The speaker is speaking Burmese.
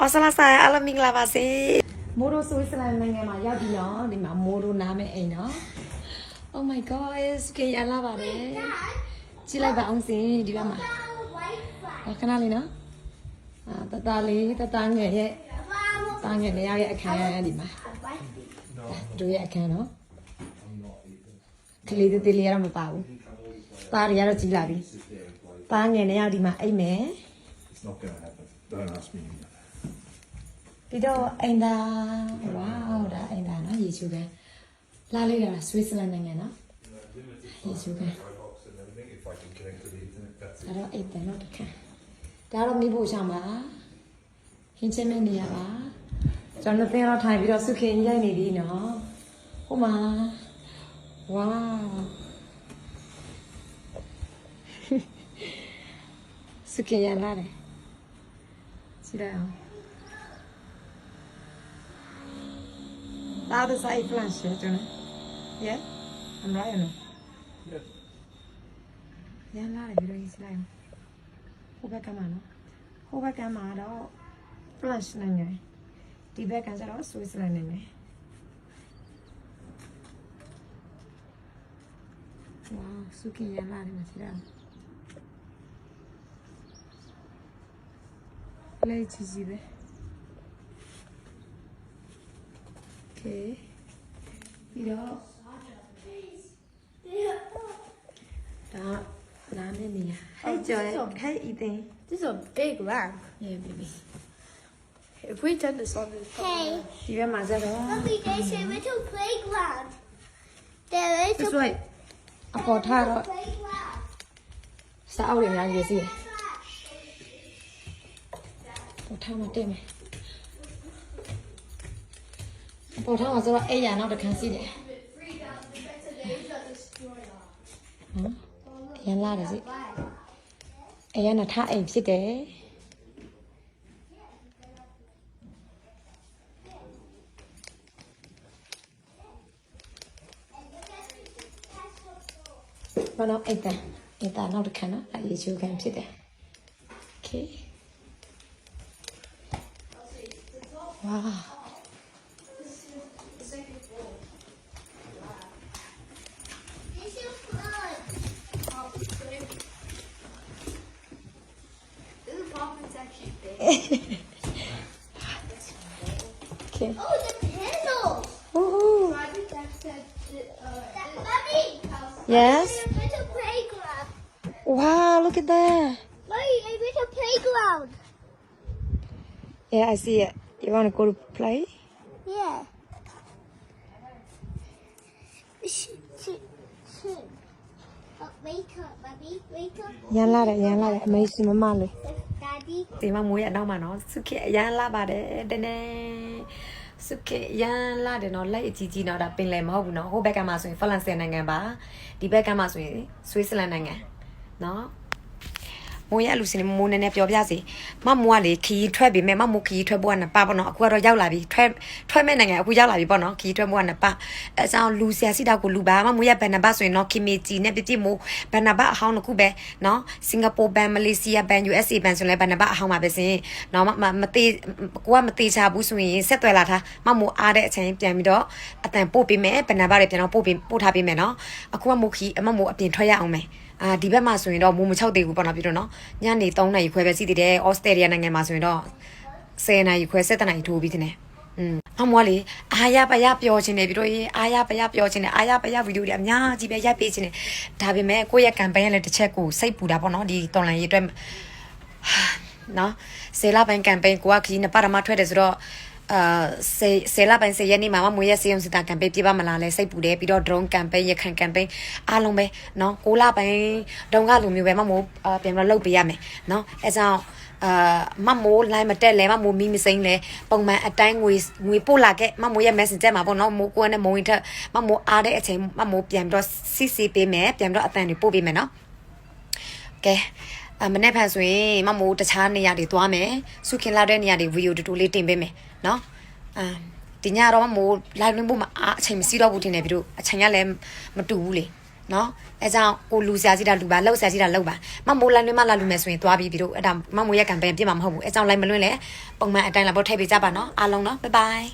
အော်ဆလာဆိုင်အားလုံးမင်္ဂလာပါစေမိုးရိုဆွေးစလန်နိုင်ငံမှာရောက်ပြီနော်ဒီမှာမိုးရိုနားမဲ့အိမ်နော် Oh my god စကင်ရလာပါတယ်ကြည့်လိုက်ပါအောင်စင်ဒီဘက်မှာဟောခဏလေးနော်အာတတလေးတတငယ်ရဲ့တာငယ်နေရရဲ့အခန်းဒီမှာတို့ရဲ့အခန်းနော်ကလေးသေးသေးလေးရတော့မပါဘူးသားတွေကတော့ကြီးလာပြီသားငယ်နေရဒီမှာအိမ်မယ် It's not going to happen. Don't ask me. ပြီးတော့အိမ်သာဝေါဒါအိမ်သာနော်ရေချိုးကန်လာလေးတာဆွစ်ဇာလန်နိုင်ငံနော်ရေချိုးကန် Box and everything. If I can connect to the internet, that's ဒါတော့အိမ်တန်တော့တစ်ခါဒါတော့မိဖို့ချောင်းပါဟင်းချင်းမဲ့နေရပါကျွန်တော်တင်တော့ထိုင်ပြီးတော့စုခင်ရိုက်နေပြီနော်ဟိုမှာဝေါစုခင်ရလာတယ်ကြည့်ရအောင် That is a flash, don't it? Yeah? I'm right on it. Yes. ရမ်းလာတယ်ပြီးတော့ရေးစလိုက်အောင်ဟိုဘက်ကမှနော်ဟိုဘက်ကမှတော့ flash နိုင်ငံဒီဘက်ကကျတော့ Switzerland နိုင်ငံဝါစုကင်ရမ်းလာတယ်မသိတာလေးချီစီပဲ Okay ပြီးတော့ဒါနားနဲ့နေရ Hey Joy Hey Ethan This is a big lamp. Yeah baby If we turn this on, this Hey, ဒီဘက်မှာကျတော့ Mommy, there's a little playground. There is သူ a ဆိုအပေါ်ထားတော့ playground. စားအုပ်တွေအများကြီးစီးတ ပေါ်ထားမှတက်မယ်အပေါ်ထားမှာဆိုတော့အဲ့ရနောက်တစ်ခါစီးတယ်ဟမ်ရန်လာတယ်စီအဲ့ရနထားအိမ်ဖြစ်တယ်ဘာလို့အိတ်တန်အိတ်တန်နောက်တစ်ခါနော်အဲ့ရေချိုးကန်ဖြစ်တယ်โอเคဝါ Yes there's a little playground. wow look at that Mommy, a little playground. yeah I see it you want to go to play Yeah. Shh, shh, shh. Oh, wake up, Mommy, wake up. ရန်လာတယ်ရန်လာတယ်အမေစီမမလေး Daddy. ဒီမှာမိုးရအနောက်မှာနော်စုခေအရန်လာပါတယ်တနေ့စုခေအရန်လာတယ်နော်လက်အကြီးကြီးနော်ဒါပင်လယ်မဟုတ်ဘူးနော်ဟိုဘက်ကမှဆိုရင်ဖလန်စင်နိုင်ငံပါဒီဘက်ကမှဆိုရင်ဆွစ်ဇာလန်နိုင်ငံနော် မိုးရလူစင်မိုးနည်းနည်းပြောပြစီမမိုးကလေခီးထွက်ပြီမဲ့မမိုးခီးထွက်ဖို့ကနပါပေါ့နော်အခုကတော့ရောက်လာပြီထွက်ထွက်မဲ့နိုင်ငံအခုရောက်လာပြီပေါ့နော်ခီးထွက်ဖို့ကနပါအဲအဆောင်လူဆရာစီတောက်ကိုလူပါမမိုးရဘန်နဘဆိုရင်နော်ခီမီဂျီနဲ့ပြပြမိုးဘန်နဘအဟောင်းတစ်ခုပဲနော်စင်ကာပူဘန်မလေးစီးယားဘန် USA ဘန်ဆိုရင်လည်းဘန်နဘအဟောင်းပါပဲစင်နော်မမသေးကိုကမသေးချဘူးဆိုရင်ဆက်သွယ်လာထားမမိုးအားတဲ့အချိန်ပြန်ပြီးတော့အတန်ပို့ပေးမယ်ဘန်နဘတွေပြန်တော့ပို့ပေးပို့ထားပေးမယ်နော်အခုကမိုးခီးအမမိုးအပြင်ထွက်ရအောင်မယ် အာဒီဘက်မှာဆိုရင်တော့မိုးမချောက်သေးဘူးပေါ့နော်ပြီးတော့နော်ညနေ3နာရီခွဲပဲစီးသေးတယ်ဩစတြေးလျနိုင်ငံမှာဆိုရင်တော့10နာရီခွဲ7နာရီထိုးပြီးတင်တယ်อืมအမောလေးအာရပရပျော်ခြင်းတယ်ပြီးတော့ရေးအာရပရပျော်ခြင်းတယ်အာရပရဗီဒီယိုတွေအများကြီးပဲရိုက်ပေးခြင်းတယ်ဒါပေမဲ့ကိုယ့်ရဲ့ campaign ရဲ့လည်းတစ်ချက်ကိုစိတ်ပူတာပေါ့နော်ဒီတော်လန်ရေးအတွက်နော်ဆယ်လပိုင်း campaign ကိုကခကြီးနှစ်ပတ်ရမထွက်တယ်ဆိုတော့ အာဆယ်ဆယ်လပိုင်းဆယ်ရက်နေ့မှာမမွေးရစေအောင်စစ်တာ campaign ပြပမလားလဲစိတ်ပူတယ်ပြီးတော့ drone campaign ရခံ campaign အားလုံးပဲเนาะ6လပိုင်းတုန်းကလိုမျိုးပဲမမိုးအာပြန်ပြီးတော့လုပ်ပေးရမယ်เนาะအဲကြောင့်အာမမိုး line မတက်လဲမမိုးမီမစိမ့်လဲပုံမှန်အတိုင်းငွေငွေပို့လာခဲ့မမိုးရဲ့ messenger မှာပေါ့နော်မိုးကိုယ်နဲ့မိုးဝင်ထက်မမိုးအားတဲ့အချိန်မမိုးပြန်ပြီးတော့စီစီပေးမယ်ပြန်ပြီးတော့အတန်တွေပို့ပေးမယ်เนาะကဲ အမနေ့ဖန်ဆိုရင်မမိုးတခြားနေရာတွေသွားမယ်စုခင်လာတဲ့နေရာတွေဗီဒီယိုတူတူလေးတင်ပေးမယ်နော်အမ်ဒီညတော့မမိုး live လွှင့်ဖို့မအားအချိန်မရှိတော့ဘူးတင်တယ်ပြီးတော့အချိန်ကလည်းမတူဘူးလေနော်အဲကြောင့်ကိုလူဆရာကြီးတာလူပါလောက်ဆရာကြီးတာလောက်ပါမမိုးလိုင်းတွင်မှလာလူမယ်ဆိုရင်သွားပြီးပြီးတော့အဲ့ဒါမမိုးရဲ့ကံပဲပြစ်မှာမဟုတ်ဘူးအဲကြောင့်လိုင်းမလွင့်လဲပုံမှန်အတိုင်းလာဖို့ထည့်ပေးကြပါနော်အားလုံးနော်ဘိုင်ဘိုင်